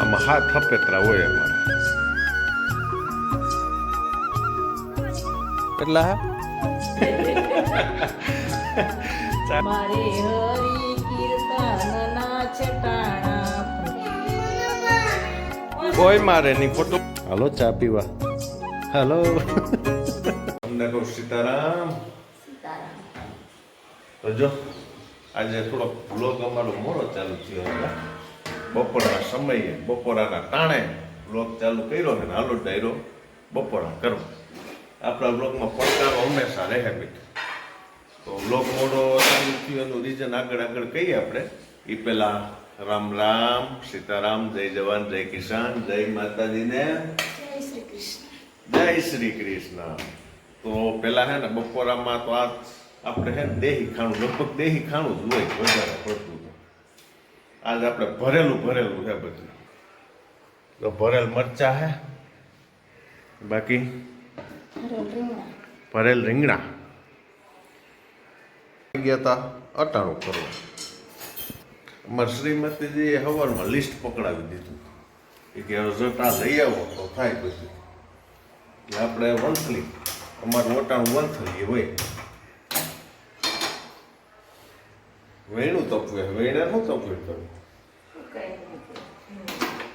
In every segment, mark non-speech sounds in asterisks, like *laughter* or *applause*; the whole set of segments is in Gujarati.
આમાં હાથ હપેતરા હોય અમારે કેટલા હે? મારે હરિ કીર્તન ના છટાણા કોઈ મારે નહીં ફોટો હાલો ચા પીવા. હાલો. તમને કહું સીતારામ. તો જો આજે થોડોક બ્લોગ અમારો મોડો ચાલુ થયો બપોરના સમયે બપોરાના તાણે બ્લોગ ચાલુ કર્યો છે ને હાલો ડાયરો બપોરા કરો. આપણા બ્લોગમાં પડકારો હંમેશા રહે ભાઈ તો બ્લોગ મોડો ચાલુ થયો એનું રીઝન આગળ આગળ કહીએ આપણે. એ પેલા રામ રામ સીતારામ જય જવાન જય કિસાન જય માતાજીને જય શ્રી કૃષ્ણ. તો પેલા હે ને બપોરામાં તો આ આપણે હે ને દેહી ખાણું લગભગ દેહી ખાણું જ હોય વધારે પડતું આજ આપણે ભરેલું ભરેલું છે બધું. તો ભરેલ મરચા હે. બાકી? ભરેલ રીંગણા. ગયા તા અટાણું કરવા. અમારે શ્રીમતીજીએ હવારમાં લિસ્ટ પકડાવી દીધું. એ કે જટા લઈ આવો તો થાય પછી કે આપણે વંથલી અમારું અટાણું વંથલી હોય. વેણું તપવે વેણા નું તપવે કરવું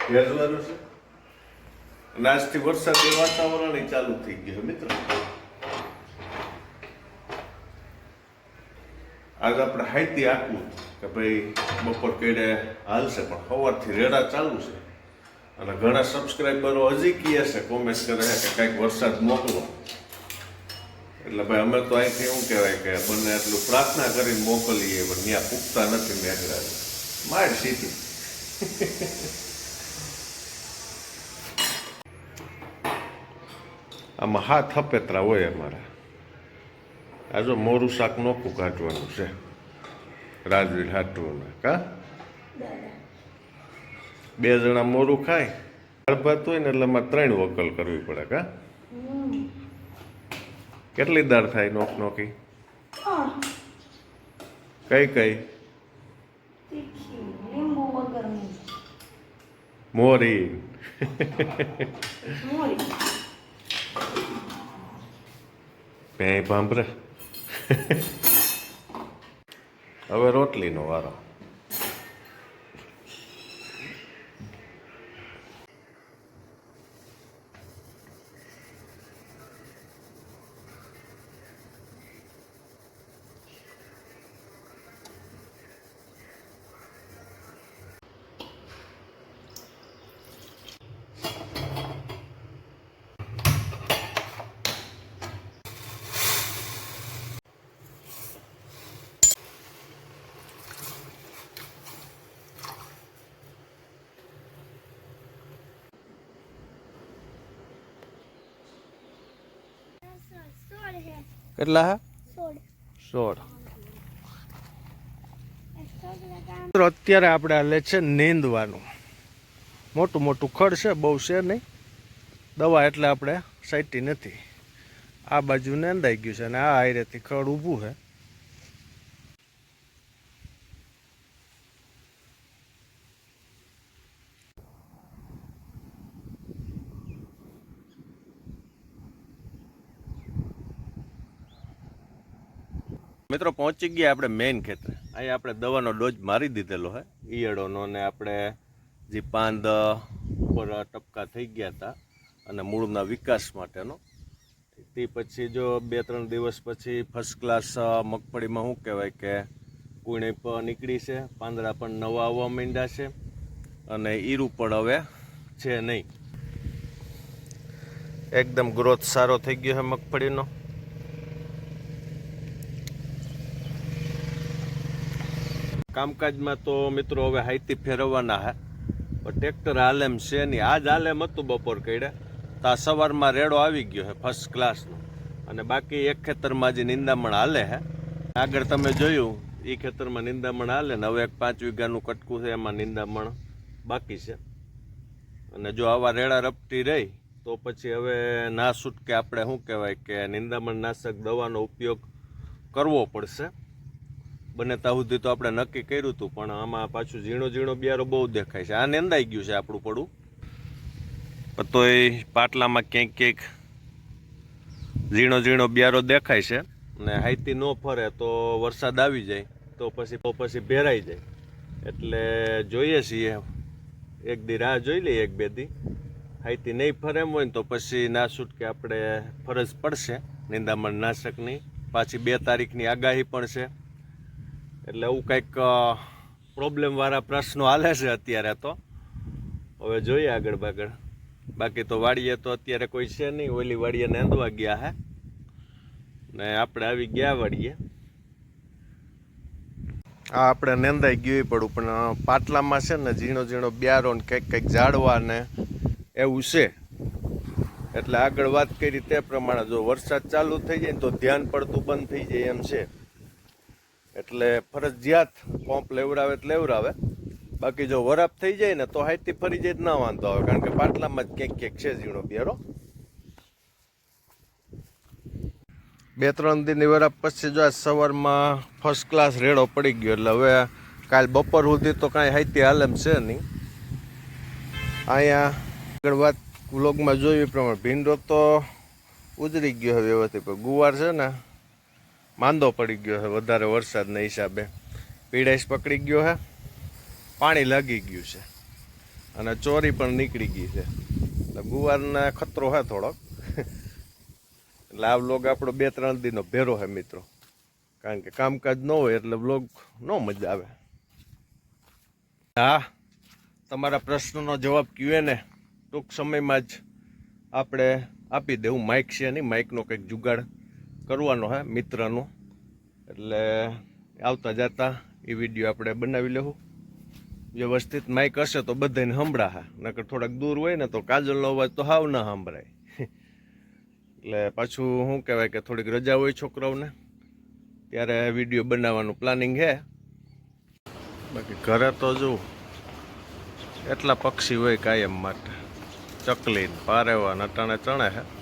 ભેજવાનું છે? એ વરસાદી વાતાવરણ ચાલુ થઈ ગયું મિત્રો. આજ આપણે હાઈતી આપવું કે ભાઈ બપોર કેડે હાલશે પણ સવારથી રેડા ચાલુ છે. અને ઘણા સબસ્ક્રાઈબરો હજી કહે છે કોમેન્ટ કરે છે કે કંઈક વરસાદ મોકલો. એટલે ભાઈ, અમે તો અહીંથી એવું કહેવાય કે બંને એટલું પ્રાર્થના કરીને મોકલીએ, પણ ત્યાં પૂગતા નથી મેઘરાજ. માર સીધી. આમાં હાથ હપેતરા હોય અમારા. આ જો મોરું શાક નોખું કાઢવાનું છે. રાજવીર હાટવાનું કા? બે જણા મોરું ખાય. દાળ હોય ને એટલે એમાં ત્રણ વકલ કરવી પડે, કા? કેટલી દાળ થાય નોખ નોકી? કઈ કઈ? મોરી. મોરી ભેં ભાંભરે. હવે રોટલીનો વારો. કેટલા સોળ. અત્યારે આપણે હાલે છે નીંદવાનું. મોટું મોટું ખડ છે બહુ છે નહીં. દવા એટલે આપણે સાઈટી નથી. આ બાજુ નેંદાઈ ગયું છે અને આ આયરેથી ખડ ઊભું છે. મિત્રો, પહોંચી ગયા આપણે મેઇન ખેતરે. અહીંયા આપણે દવાનો ડોઝ મારી દીધેલો હે. ઈયળોનો ને આપણે જે પાંદ ઉપર ટપકા થઈ ગયા હતા અને મૂળના વિકાસ માટેનો. તે પછી જો બે ત્રણ દિવસ પછી ફર્સ્ટ ક્લાસ મગફળીમાં શું કહેવાય કે કુણી પણ નીકળી છે. પાંદડા પણ નવા આવવા માંડ્યા છે અને ઈરું પણ હવે છે નહીં. એકદમ ગ્રોથ સારો થઈ ગયો છે મગફળીનો. કામકાજમાં તો મિત્રો હવે હાઈથી ફેરવવાના હે. પણ ટ્રેક્ટર હાલેમ છે નહીં. આજ હાલ એમ હતું બપોર કઈડે તો આ સવારમાં રેડો આવી ગયો છે ફર્સ્ટ ક્લાસનો અને બાકી એક ખેતરમાં જે નિંદામણ હાલે હે. આગળ તમે જોયું એ ખેતરમાં નિંદામણ હાલે ને હવે એક પાંચ વીઘાનું કટકું છે, એમાં નિંદામણ બાકી છે. અને જો આવા રેડા રપટી રહી, તો પછી હવે ના છૂટકે આપણે શું કહેવાય કે નિંદામણ નાશક દવાનો ઉપયોગ કરવો પડશે. બને ત્યાં સુધી તો આપણે નક્કી કર્યું હતું, પણ આમાં પાછું ઝીણો ઝીણો બિયારો બહુ દેખાય છે. આ નિંદાઈ ગયું છે આપણું પડું. પણ તોય પાટલામાં ક્યાંક ક્યાંક ઝીણો ઝીણો બિયારો દેખાય છે. ને હાઈતી ન ફરે તો વરસાદ આવી જાય, તો પછી તો પછી ભેરાઈ જાય. એટલે જોઈએ છીએ. એક દી રાહ જોઈ લઈએ એક બે દી. હાઈતી નહીં ફરે એમ હોય તો પછી ના છૂટકે આપણે ફરજ પડશે. નિંદામણ નાશકની. પાછી બે તારીખની આગાહી પણ છે. એટલે એવું કંઈક પ્રોબ્લેમવાળા પ્રશ્નો હાલે છે અત્યારે તો. હવે જોઈએ આગળ બાગળ. બાકી તો વાડીએ તો અત્યારે કોઈ છે નહીં, ઓલી વાડીએ નેંદવા ગયા હે. ને આપણે આવી ગયા વાડીએ. આ આપણે નેંદાઈ ગયું પડું, પણ પાટલામાં છે ને ઝીણો ઝીણો બ્યારો ને કંઈક કંઈક ઝાડવા ને એવું છે. એટલે આગળ વાત કરી તે પ્રમાણે જો વરસાદ ચાલુ થઈ જાય તો ધ્યાન પડતું બંધ થઈ જાય એમ છે. એટલે ફરજિયાત પંપ લેવડાવે તો લેવડાવે. બાકી જો વરાપ થઈ જાય ને તો હાઈટથી ફરી જાય ના વાંધો આવે, કારણ કે પાટલામાં જ ક્યાંક ક્યાંક છે ઝીણો બિયારો બે ત્રણ દિનની વરાપ પછી જો સવારમાં ફર્સ્ટ ક્લાસ રેડો પડી ગયો, એટલે હવે કાલ બપોર સુધી તો કાંઈ હાઈતી હાલમ છે નહીં. અહીંયા આગળ વાત વ્લોગમાં જોયું પ્રમાણે ભીંડો તો ઉજરી ગયો હવે વ્યવસ્થિત ગુવાર છે ને માંદો પડી ગયો છે, વધારે વરસાદના હિસાબે. પીડાઈશ પકડી ગયો છે, પાણી લાગી ગયું છે અને ચોરી પણ નીકળી ગઈ છે. એટલે ગુવારને ખતરો છે થોડોક. એટલે આ વ્લોગ આપણો બે ત્રણ દિનનો ભેરો છે મિત્રો. કારણ કે કામકાજ ન હોય એટલે વ્લોગ ન મજા આવે. હા, તમારા પ્રશ્નનો જવાબ ક્યુએ ને ટૂંક સમયમાં જ આપણે આપી દેવું. માઇક છે નહીં, માઇકનો કંઈક જુગાડ. કરવાનો હે, મિત્રનો. એટલે આવતા જતા એ વીડિયો આપણે બનાવી લેવું. વ્યવસ્થિત માઇક હશે તો બધાને સંભળાશે. નકર થોડાક દૂર હોય ને તો કાજલનો અવાજ તો હાવ ના સંભળાય. એટલે પાછું શું કહેવાય કે થોડીક રજા હોય છોકરાઓને. ત્યારે વીડિયો બનાવવાનું પ્લાનિંગ હે. બાકી ઘરે તો જો એટલા પક્ષી હોય કાયમ માટે. ચકલી ને પારેવા નટાણે ચણે છે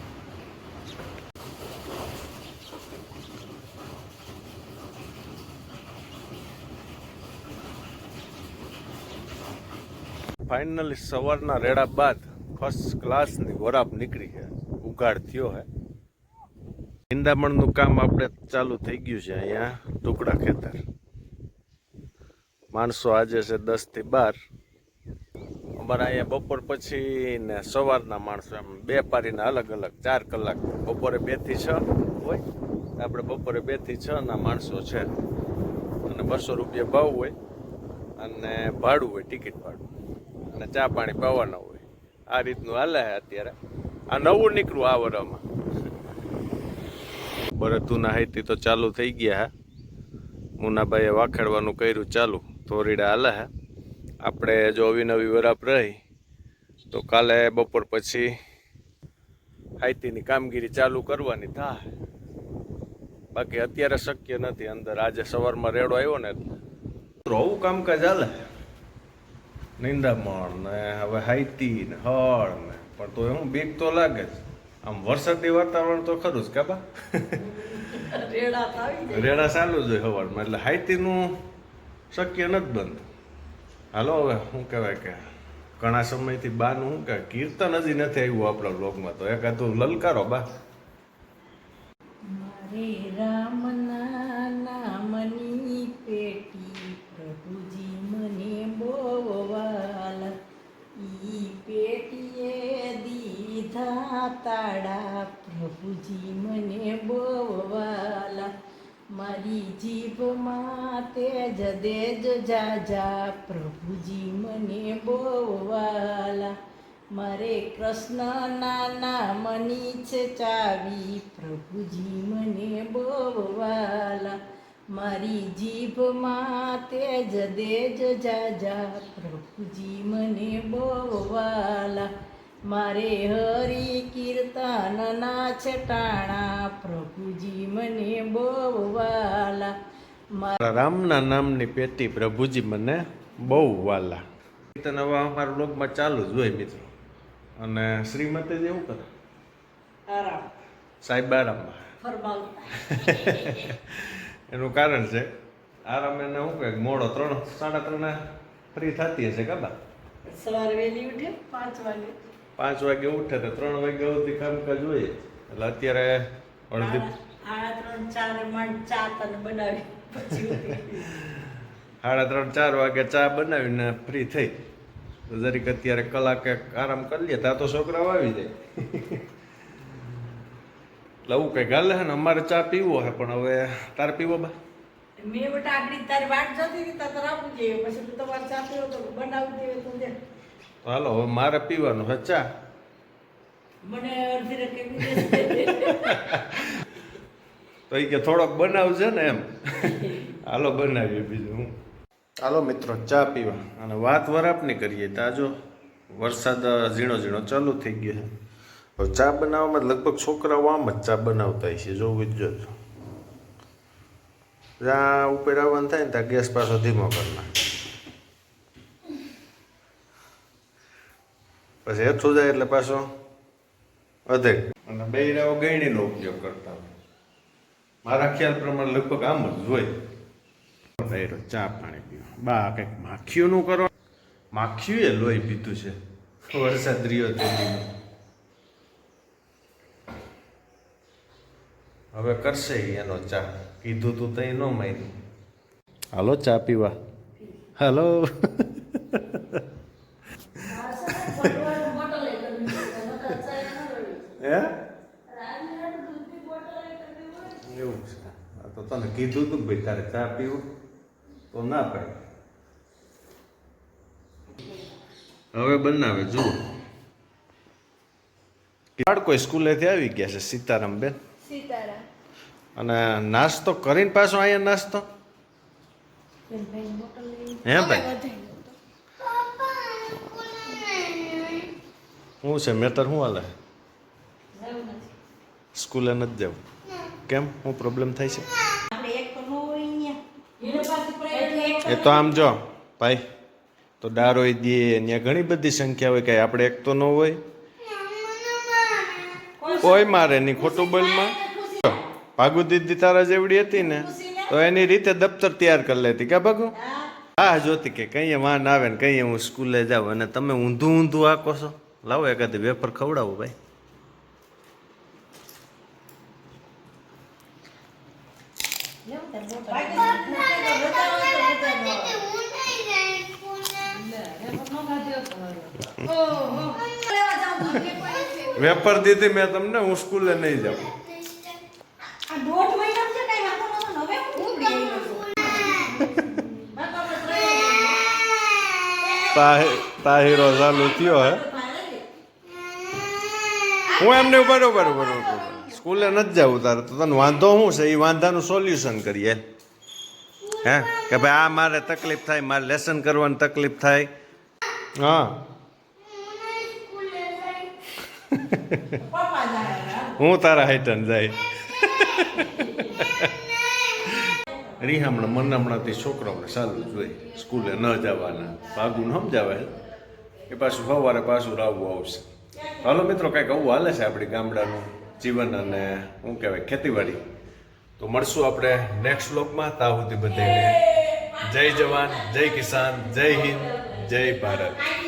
ફાઇનલી સવારના રેડા બાદ ફર્સ્ટ ક્લાસની વરાપ નીકળી છે. ઉઘાડ થયો છે. નિંદામણનું કામ આપણે ચાલુ થઈ ગયું છે અહીંયા, ટુકડા ખેતર. માણસો આજે છે દસથી બાર. અમારા અહીંયા બપોર પછી ને સવારના માણસો એમ બે પારીને અલગ અલગ ચાર કલાક બપોરે બેથી છ હોય. આપણે બપોરે બેથી છ ના માણસો છે. અને બસો રૂપિયા ભાવ હોય અને ભાડું હોય ટિકિટ ભાડું. અને ચા પાણી પાવાના હોય. આ રીતનું હાલે છે અત્યારે. આ નવું નીકળું આ વરામાં ભરતુના હાઈતી તો ચાલુ થઈ ગયા હે. મુનાભાઈએ વાખેડવાનું કર્યું ચાલુ. થોરીડા હાલે હે. આપણે જો અવિનવી વરાપ રહી, તો કાલે બપોર પછી હાઈતીની કામગીરી ચાલુ કરવાની થાય. બાકી અત્યારે શક્ય નથી, અંદર આજે સવારમાં રેડો આવ્યો ને તો આવું કામકાજ હાલે? નિંદામણ ને હવે હાઈતી ને હળ ને. પણ તો હું બીક તો લાગે જ. આમ વરસાદી વાતાવરણ તો ખરું જ કાબા રેડા ચાલુ જ હોય સવારમાં એટલે હાઈતીનું શક્ય નથી બંધ. હાલો હવે શું કહેવાય કે ઘણા સમયથી બાનું શું કે કીર્તન હજી નથી આવ્યું આપણા બ્લોગમાં તો. એકાદું લલકારો બા. રામના નામની પેટી દીધા તાડા પ્રભુજી મને બોવાલા મારી જીભમાં તેજ દેજ જાજા, પ્રભુજી મને બોવાલા વાલા મારે કૃષ્ણના નામની છે ચાવી, પ્રભુજી મને બોવાલા વાલા મારી જીભમાં તેજ દેજ જાજા, પ્રભુજી મને બહુ વાલા મારે હરિ કીર્તનના છટાણા પ્રભુજી મને બહુ વાલા મારા રામના નામની પેટી પ્રભુજી મને બહુ વાલા કીર્તન હવે અમારા બ્લોગમાં ચાલુ જ હોય મિત્રો. અને શ્રીમતી એવું કરે. આરામ. સાહેબ આરામમાં. *laughs* એનું કારણ છે આરામ એને શું કહે મોડો ત્રણ સાડા ત્રણે ફ્રી થતી હશે કાબા સવારે વહેલી ઉઠે પાંચ વાગે. પાંચ વાગે ઉઠે તો ત્રણ વાગે સુધી કામકાજ હોય એટલે અત્યારે અડધી સાડા ત્રણ ચાર વાગે ચા બનાવીને ફ્રી થઈ. જરીક અત્યારે કલાકે આરામ કરી લઈએ ત્યાં તો છોકરાઓ આવી જાય. એટલે આવું કંઈક ગાલે છે ને અમારે ચા પીવો હે પણ હવે તારે પીવો બા? મેં બેટા આપણી તારી વાટ જતી હતી તો તને જોઈએ. પછી તમારે ચા પીવો તો બનાવું જોઈએ તો તો હાલો હવે મારે પીવાનું છે ચા તો એ કે થોડોક બનાવજે ને એમ. હાલો બનાવીએ બીજું હું. હાલો મિત્રો ચા પીવા. અને વાત વરાપની કરીએ તો આ વરસાદ ઝીણો ઝીણો ચાલુ થઈ ગયો છે. હવે ચા બનાવવામાં લગભગ છોકરાઓ આમ જ ચા બનાવતા છે જોવું જ જોજો જ્યાં ઉપર આવવાનું થાય ને ત્યાં ગેસ પાછો ધીમો કરી નાખે. પછી હેઠું જાય એટલે પાછો વધે. અને બૈરાઓ ગયણીનો ઉપયોગ કરતા હોય. મારા ખ્યાલ પ્રમાણે લગભગ આમ જ હોય. બૈરો ચા પાણી પીવા. બા કંઈક માખીઓનું કરો. માખીઓએ લોહી પીધું છે. વરસાદ રહ્યો તે હવે કરશે એનો ચા. કીધું તું તઈ ન માર્યું હાલો ચા પીવા. હાલો હે એવું છે. આ તો તને કીધું તું ભાઈ તારે ચા પીવું. તો ના પાડી. હવે બનાવે જુઓ. બાળકો સ્કૂલેથી આવી ગયા છે સીતારામ બેન. અને નાસ્તો કરીને પાછો અહીંયા નાસ્તો? હે ભાઈ? શું છે મેટર શું હાલે? સ્કૂલે નથી જવું. કેમ? હું પ્રોબ્લેમ થાય છે. આપણે એક તો ન હોય અહીંયા. એને પાછી પ્રાઇવેટ એ તો આમ જો ભાઈ તો ડારોય દે ત્યાં ઘણી બધી સંખ્યા હોય કાંઈ આપણે એક તો ન હોય. કોઈ મારે નહીં ખોટું બોલમાં. ભાગુ દીદી તારા જેવડી હતી ને તો એની રીતે દફતર તૈયાર કરી લેતી કે ભાગુ? હા. જોતી કે કંઈ વાન આવે ને કઈએ હું સ્કૂલે જાઉં અને તમે ઊંધું ઊંધું આકો છો. લાવો એકાદ વેપર ખવડાવો ભાઈ. વેફર દીધી મેં તમને હું સ્કૂલે નહીં જાઉં. તાહીરો ચાલુ થયો હે. હું એમને બરોબર બરોબર બરોબર સ્કૂલે નથી જવું તારે તો તને વાંધો શું છે? એ વાંધાનું સોલ્યુશન કરીએ. હે? કે ભાઈ આ મારે તકલીફ થાય મારે લેસન કરવાની તકલીફ થાય. હા. હું તારા હાઈટન જાય. રીહામણા મન હમણાંથી છોકરાઓને સારું જોઈએ સ્કૂલે ન જવાના. ભાગું સમજાવે. એ પાછું સવારે પાછું રાવવું આવશે. હાલો મિત્રો, કંઈક આવું હાલે છે આપણી ગામડાનું જીવન અને શું કહેવાય ખેતીવાડી. તો મળશું આપણે નેક્સ્ટ બ્લોગમાં તા સુધી બધાને જય જવાન, જય કિસાન, જય હિન્દ, જય ભારત.